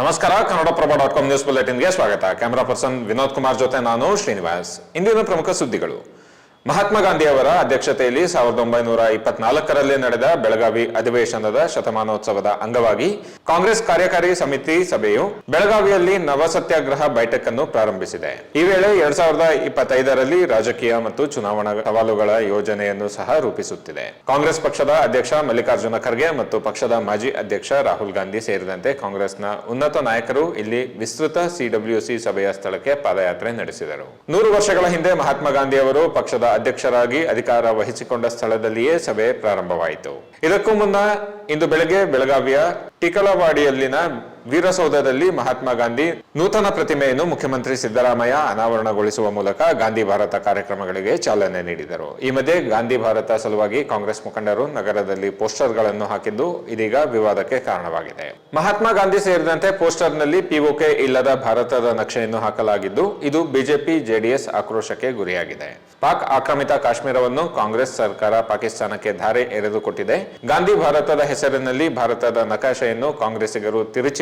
ನಮಸ್ಕಾರ, Kannadaprabha dot com news ಬುಲೆಟಿನ್ಗೆ ಸ್ವಾಗತ. ಕ್ಯಾಮರಾ ಪರ್ಸನ್ ವಿನೋದ್ ಕುಮಾರ್ ಜೊತೆ ನಾನು ಶ್ರೀನಿವಾಸ್. ಇಂದಿನ ಪ್ರಮುಖ ಸುದ್ದಿಗಳು. ಮಹಾತ್ಮ ಗಾಂಧಿ ಅವರ ಅಧ್ಯಕ್ಷತೆಯಲ್ಲಿ ಸಾವಿರದ ಒಂಬೈನೂರ ಇಪ್ಪತ್ನಾಲ್ಕರಲ್ಲಿ ನಡೆದ ಬೆಳಗಾವಿ ಅಧಿವೇಶನದ ಶತಮಾನೋತ್ಸವದ ಅಂಗವಾಗಿ ಕಾಂಗ್ರೆಸ್ ಕಾರ್ಯಕಾರಿ ಸಮಿತಿ ಸಭೆಯು ಬೆಳಗಾವಿಯಲ್ಲಿ ನವ ಸತ್ಯಾಗ್ರಹ ಬೈಠಕ್ ಅನ್ನು ಪ್ರಾರಂಭಿಸಿದೆ. ಈ ವೇಳೆ ಎರಡ್ ಸಾವಿರದ ಇಪ್ಪತ್ತೈದರಲ್ಲಿ ರಾಜಕೀಯ ಮತ್ತು ಚುನಾವಣಾ ಸವಾಲುಗಳ ಯೋಜನೆಯನ್ನು ಸಹ ರೂಪಿಸುತ್ತಿದೆ. ಕಾಂಗ್ರೆಸ್ ಪಕ್ಷದ ಅಧ್ಯಕ್ಷ ಮಲ್ಲಿಕಾರ್ಜುನ ಖರ್ಗೆ ಮತ್ತು ಪಕ್ಷದ ಮಾಜಿ ಅಧ್ಯಕ್ಷ ರಾಹುಲ್ ಗಾಂಧಿ ಸೇರಿದಂತೆ ಕಾಂಗ್ರೆಸ್ನ ಉನ್ನತ ನಾಯಕರು ಇಲ್ಲಿ ವಿಸ್ತೃತ ಸಿಡಬ್ಲ್ಯೂಸಿ ಸಭೆಯ ಸ್ಥಳಕ್ಕೆ ಪಾದಯಾತ್ರೆ ನಡೆಸಿದರು. ನೂರು ವರ್ಷಗಳ ಹಿಂದೆ ಮಹಾತ್ಮ ಗಾಂಧಿ ಅವರು ಪಕ್ಷದ ಅಧ್ಯಕ್ಷರಾಗಿ ಅಧಿಕಾರ ವಹಿಸಿಕೊಂಡ ಸ್ಥಳದಲ್ಲಿಯೇ ಸಭೆ ಪ್ರಾರಂಭವಾಯಿತು. ಇದಕ್ಕೂ ಮುನ್ನ ಇಂದು ಬೆಳಗ್ಗೆ ಬೆಳಗಾವಿಯ ಟಿಕಳವಾಡಿಯಲ್ಲಿನ ವೀರಸೌಧದಲ್ಲಿ ಮಹಾತ್ಮ ಗಾಂಧಿ ನೂತನ ಪ್ರತಿಮೆಯನ್ನು ಮುಖ್ಯಮಂತ್ರಿ ಸಿದ್ದರಾಮಯ್ಯ ಅನಾವರಣಗೊಳಿಸುವ ಮೂಲಕ ಗಾಂಧಿ ಭಾರತ ಕಾರ್ಯಕ್ರಮಗಳಿಗೆ ಚಾಲನೆ ನೀಡಿದರು. ಈ ಮಧ್ಯೆ ಗಾಂಧಿ ಭಾರತ ಸಲುವಾಗಿ ಕಾಂಗ್ರೆಸ್ ಮುಖಂಡರು ನಗರದಲ್ಲಿ ಪೋಸ್ಟರ್ಗಳನ್ನು ಹಾಕಿದ್ದು ಇದೀಗ ವಿವಾದಕ್ಕೆ ಕಾರಣವಾಗಿದೆ. ಮಹಾತ್ಮ ಗಾಂಧಿ ಸೇರಿದಂತೆ ಪೋಸ್ಟರ್ನಲ್ಲಿ ಪಿಒಕೆ ಇಲ್ಲದ ಭಾರತದ ನಕ್ಷೆಯನ್ನು ಹಾಕಲಾಗಿದ್ದು, ಇದು ಬಿಜೆಪಿ, ಜೆಡಿಎಸ್ ಆಕ್ರೋಶಕ್ಕೆ ಗುರಿಯಾಗಿದೆ. ಪಾಕ್ ಆಕ್ರಮಿತ ಕಾಶ್ಮೀರವನ್ನು ಕಾಂಗ್ರೆಸ್ ಸರ್ಕಾರ ಪಾಕಿಸ್ತಾನಕ್ಕೆ ಧಾರೆ ಎರೆದುಕೊಟ್ಟಿದೆ. ಗಾಂಧಿ ಭಾರತದ ಹೆಸರಿನಲ್ಲಿ ಭಾರತದ ನಕಾಶೆಯನ್ನು ಕಾಂಗ್ರೆಸ್ಸಿಗರು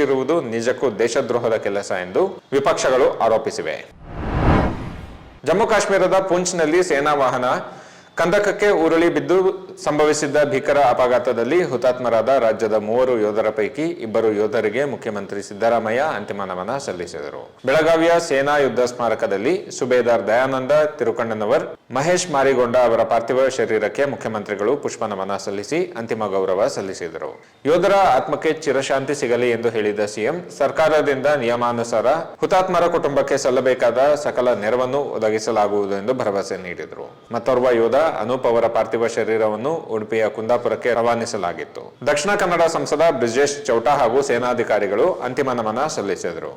ತಿರುಚಿರುವುದು ನಿಜಕ್ಕೂ ದೇಶದ್ರೋಹದ ಕೆಲಸ ಎಂದು ವಿಪಕ್ಷಗಳು ಆರೋಪಿಸಿವೆ. ಜಮ್ಮು ಕಾಶ್ಮೀರದ ಪುಂಚ್ನಲ್ಲಿ ಸೇನಾ ವಾಹನ ಕಂದಕಕ್ಕೆ ಉರುಳಿ ಬಿದ್ದು ಸಂಭವಿಸಿದ್ದ ಭೀಕರ ಅಪಘಾತದಲ್ಲಿ ಹುತಾತ್ಮರಾದ ರಾಜ್ಯದ ಮೂವರು ಯೋಧರ ಪೈಕಿ ಇಬ್ಬರು ಯೋಧರಿಗೆ ಮುಖ್ಯಮಂತ್ರಿ ಸಿದ್ದರಾಮಯ್ಯ ಅಂತಿಮ ನಮನ ಸಲ್ಲಿಸಿದರು. ಬೆಳಗಾವಿಯ ಸೇನಾ ಯುದ್ಧ ಸ್ಮಾರಕದಲ್ಲಿ ಸುಬೇದಾರ್ ದಯಾನಂದ ತಿರುಕಣ್ಣನವರ್ ಮಹೇಶ್ ಮಾರಿಗೊಂಡ ಅವರ ಪಾರ್ಥಿವ ಶರೀರಕ್ಕೆ ಮುಖ್ಯಮಂತ್ರಿಗಳು ಪುಷ್ಪ ನಮನ ಸಲ್ಲಿಸಿ ಅಂತಿಮ ಗೌರವ ಸಲ್ಲಿಸಿದರು. ಯೋಧರ ಆತ್ಮಕ್ಕೆ ಚಿರಶಾಂತಿ ಸಿಗಲಿ ಎಂದು ಹೇಳಿದ ಸಿಎಂ, ಸರ್ಕಾರದಿಂದ ನಿಯಮಾನುಸಾರ ಹುತಾತ್ಮರ ಕುಟುಂಬಕ್ಕೆ ಸಲ್ಲಬೇಕಾದ ಸಕಲ ನೆರವನ್ನು ಒದಗಿಸಲಾಗುವುದು ಎಂದು ಭರವಸೆ ನೀಡಿದರು. ಮತ್ತೋರ್ವ ಯೋಧ ಅನೂಪ್ ಅವರ ಪಾರ್ಥಿವ ಶರೀರವನ್ನು ಉಡುಪಿಯ ಕುಂದಾಪುರಕ್ಕೆ ರವಾನಿಸಲಾಗಿತ್ತು. ದಕ್ಷಿಣ ಕನ್ನಡ ಸಂಸದ ಬ್ರಿಜೇಶ್ ಚೌಟಾ ಹಾಗೂ ಸೇನಾಧಿಕಾರಿಗಳು ಅಂತಿಮ ನಮನ ಸಲ್ಲಿಸಿದರು.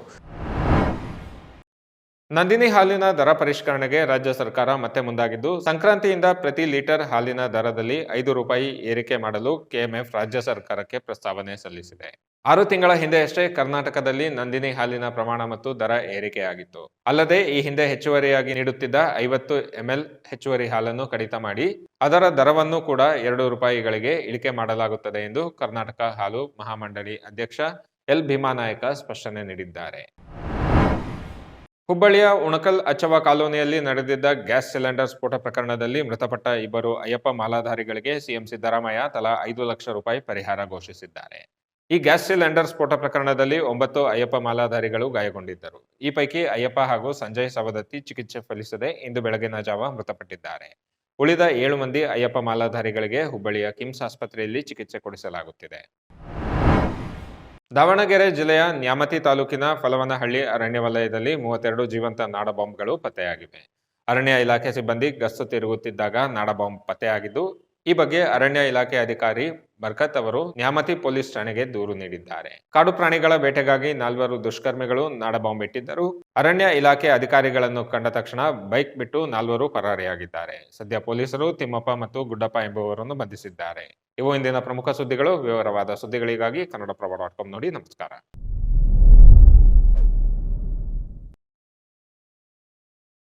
ನಂದಿನಿ ಹಾಲಿನ ದರ ಪರಿಷ್ಕರಣೆಗೆ ರಾಜ್ಯ ಸರ್ಕಾರ ಮತ್ತೆ ಮುಂದಾಗಿದ್ದು, ಸಂಕ್ರಾಂತಿಯಿಂದ ಪ್ರತಿ ಲೀಟರ್ ಹಾಲಿನ ದರದಲ್ಲಿ ಐದು ರೂಪಾಯಿ ಏರಿಕೆ ಮಾಡಲು ಕೆಎಂಎಫ್ ರಾಜ್ಯ ಸರ್ಕಾರಕ್ಕೆ ಪ್ರಸ್ತಾವನೆ ಸಲ್ಲಿಸಿದೆ. ಆರು ತಿಂಗಳ ಹಿಂದೆಯಷ್ಟೇ ಕರ್ನಾಟಕದಲ್ಲಿ ನಂದಿನಿ ಹಾಲಿನ ಪ್ರಮಾಣ ಮತ್ತು ದರ ಏರಿಕೆಯಾಗಿತ್ತು. ಅಲ್ಲದೆ ಈ ಹಿಂದೆ ಹೆಚ್ಚುವರಿಯಾಗಿ ನೀಡುತ್ತಿದ್ದ ಐವತ್ತು ಎಂಎಲ್ ಹೆಚ್ಚುವರಿ ಹಾಲನ್ನು ಕಡಿತ ಮಾಡಿ, ಅದರ ದರವನ್ನು ಕೂಡ ಎರಡು ರೂಪಾಯಿಗಳಿಗೆ ಇಳಿಕೆ ಮಾಡಲಾಗುತ್ತದೆ ಎಂದು ಕರ್ನಾಟಕ ಹಾಲು ಮಹಾಮಂಡಳಿ ಅಧ್ಯಕ್ಷ ಎಲ್ ಭೀಮಾನಾಯಕ ಸ್ಪಷ್ಟನೆ ನೀಡಿದ್ದಾರೆ. ಹುಬ್ಬಳ್ಳಿಯ ಉಣಕಲ್ ಅಚ್ಚವ ಕಾಲೋನಿಯಲ್ಲಿ ನಡೆದಿದ್ದ ಗ್ಯಾಸ್ ಸಿಲಿಂಡರ್ ಸ್ಫೋಟ ಪ್ರಕರಣದಲ್ಲಿ ಮೃತಪಟ್ಟ ಇಬ್ಬರು ಅಯ್ಯಪ್ಪ ಮಾಲಾಧಾರಿಗಳಿಗೆ ಸಿಎಂ ಸಿದ್ದರಾಮಯ್ಯ ತಲಾ ಐದು ಲಕ್ಷ ರೂಪಾಯಿ ಪರಿಹಾರ ಘೋಷಿಸಿದ್ದಾರೆ. ಈ ಗ್ಯಾಸ್ ಸಿಲಿಂಡರ್ ಸ್ಫೋಟ ಪ್ರಕರಣದಲ್ಲಿ ಒಂಬತ್ತು ಅಯ್ಯಪ್ಪ ಮಾಲಾಧಾರಿಗಳು ಗಾಯಗೊಂಡಿದ್ದರು. ಈ ಪೈಕಿ ಅಯ್ಯಪ್ಪ ಹಾಗೂ ಸಂಜಯ್ ಸವದತ್ತಿ ಚಿಕಿತ್ಸೆ ಫಲಿಸದೆ ಇಂದು ಬೆಳಗಿನ ಜಾವ ಮೃತಪಟ್ಟಿದ್ದಾರೆ. ಉಳಿದ ಏಳು ಮಂದಿ ಅಯ್ಯಪ್ಪ ಮಾಲಾಧಾರಿಗಳಿಗೆ ಹುಬ್ಬಳ್ಳಿಯ ಕಿಮ್ಸ್ ಆಸ್ಪತ್ರೆಯಲ್ಲಿ ಚಿಕಿತ್ಸೆ ಕೊಡಿಸಲಾಗುತ್ತಿದೆ. ದಾವಣಗೆರೆ ಜಿಲ್ಲೆಯ ನ್ಯಾಮತಿ ತಾಲೂಕಿನ ಫಲವನಹಳ್ಳಿ ಅರಣ್ಯ ವಲಯದಲ್ಲಿ ಮೂವತ್ತೆರಡು ಜೀವಂತ ನಾಡಬಾಂಬ್ಗಳು ಪತ್ತೆಯಾಗಿವೆ. ಅರಣ್ಯ ಇಲಾಖೆ ಸಿಬ್ಬಂದಿ ಗಸ್ತು ತಿರುಗುತ್ತಿದ್ದಾಗ ನಾಡಬಾಂಬ್ ಪತ್ತೆಯಾಗಿದ್ದು ಈ ಬಗ್ಗೆ ಅರಣ್ಯ ಇಲಾಖೆ ಅಧಿಕಾರಿ ಬರ್ಕತ್ ಅವರು ನ್ಯಾಮತಿ ಪೊಲೀಸ್ ಠಾಣೆಗೆ ದೂರು ನೀಡಿದ್ದಾರೆ. ಕಾಡು ಪ್ರಾಣಿಗಳ ಬೇಟೆಗಾಗಿ ನಾಲ್ವರು ದುಷ್ಕರ್ಮಿಗಳು ನಾಡಬಾಂಬ್ ಇಟ್ಟಿದ್ದರು. ಅರಣ್ಯ ಇಲಾಖೆ ಅಧಿಕಾರಿಗಳನ್ನು ಕಂಡ ತಕ್ಷಣ ಬೈಕ್ ಬಿಟ್ಟು ನಾಲ್ವರು ಪರಾರಿಯಾಗಿದ್ದಾರೆ. ಸದ್ಯ ಪೊಲೀಸರು ತಿಮ್ಮಪ್ಪ ಮತ್ತು ಗುಡ್ಡಪ್ಪ ಎಂಬುವರನ್ನು ಬಂಧಿಸಿದ್ದಾರೆ. ಇವು ಇಂದಿನ ಪ್ರಮುಖ ಸುದ್ದಿಗಳು. ವಿವರವಾದ ಸುದ್ದಿಗಳಿಗಾಗಿ ಕನ್ನಡಪ್ರಭ ಡಾಟ್ ಕಾಮ್ ನೋಡಿ ನಮಸ್ಕಾರ.